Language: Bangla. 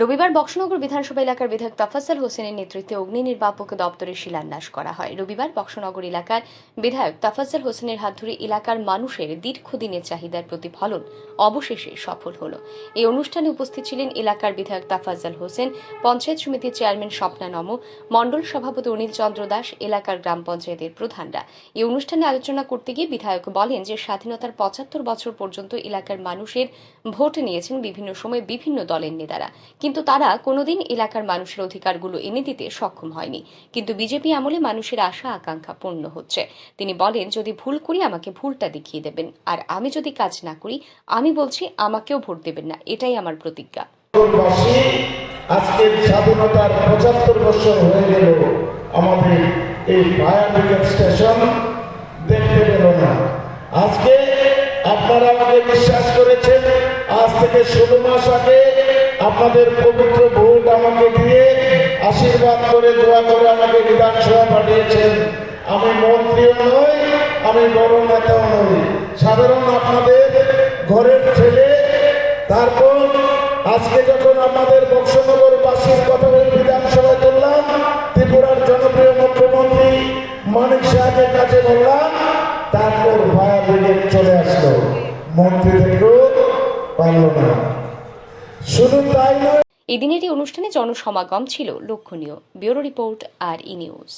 রবিবার বক্সনগর বিধানসভা এলাকার বিধায়ক তাফাজ্জল হোসেনের নেতৃত্বে অগ্নি নির্বাপক দপ্তরের শিলান্যাস করা হয়। রবিবার বক্সনগর এলাকার বিধায়ক তাফাজ্জল হোসেনের হাত ধরে এলাকার মানুষের দীর্ঘদিনের চাহিদার প্রতিফলন অবশেষে সফল হল। এই অনুষ্ঠানে উপস্থিত ছিলেন এলাকার বিধায়ক তাফাজ্জল হোসেন, পঞ্চায়েত সমিতির চেয়ারম্যান স্বপ্না নম, মণ্ডল সভাপতি অনিল চন্দ্র দাস, এলাকার গ্রাম পঞ্চায়েতের প্রধানরা। এই অনুষ্ঠানে আলোচনা করতে গিয়ে বিধায়ক বলেন যে, স্বাধীনতার পঁচাত্তর বছর পর্যন্ত এলাকার মানুষের ভোট নিয়েছেন বিভিন্ন সময় বিভিন্ন দলের নেতারা। কিন্তু তারা কোনোদিন এলাকার মানুষের অধিকারগুলো এনে দিতে সক্ষম হয়নি। কিন্তু বিজেপি আমলে মানুষের আশা, আকাঙ্ক্ষা পূর্ণ হচ্ছে। তিনি বলেন, যদি ভুল করি, আমাকে ভুলটা দেখিয়ে দেবেন। আর আমি যদি কাজ না করি, আমি বলছি, আমাকেও ভোট দেবেন না। এটাই আমার প্রতিজ্ঞা। আজকের স্বাধীনতার পঁচাত্তর বছর হয়ে গেল। আমাদের এই ফায়ার স্টেশন দেখতে পেল না। আজকে আপনারা আমাকে বিশ্বাস করেছেন, আজ থেকে ষোলো মাস আগে আপনাদের পবিত্র ভোট আমাকে দিয়ে আশীর্বাদ করে, দোয়া করে আমাকে বিধানসভা পাঠিয়েছেন। আমি মন্ত্রীও নই, আমি বড় নেতাও নই। সাধারণ আপনাদের ঘরের ছেলে, তারপর আজকে যখন আমাদের বক্সনগর বাসীর কথা বিধানসভায় তুললাম ত্রিপুরার জনপ্রিয় মুখ্যমন্ত্রী মানিক সাহেবের কাছে বললাম, তারপর ব্রিগেড চলে আসলো। মন্ত্রী থেকেও পারল না। শুধু তাই নয়। এই দিনের এই অনুষ্ঠানে জনসমাগম ছিল লক্ষণীয়। Bureau report R E news.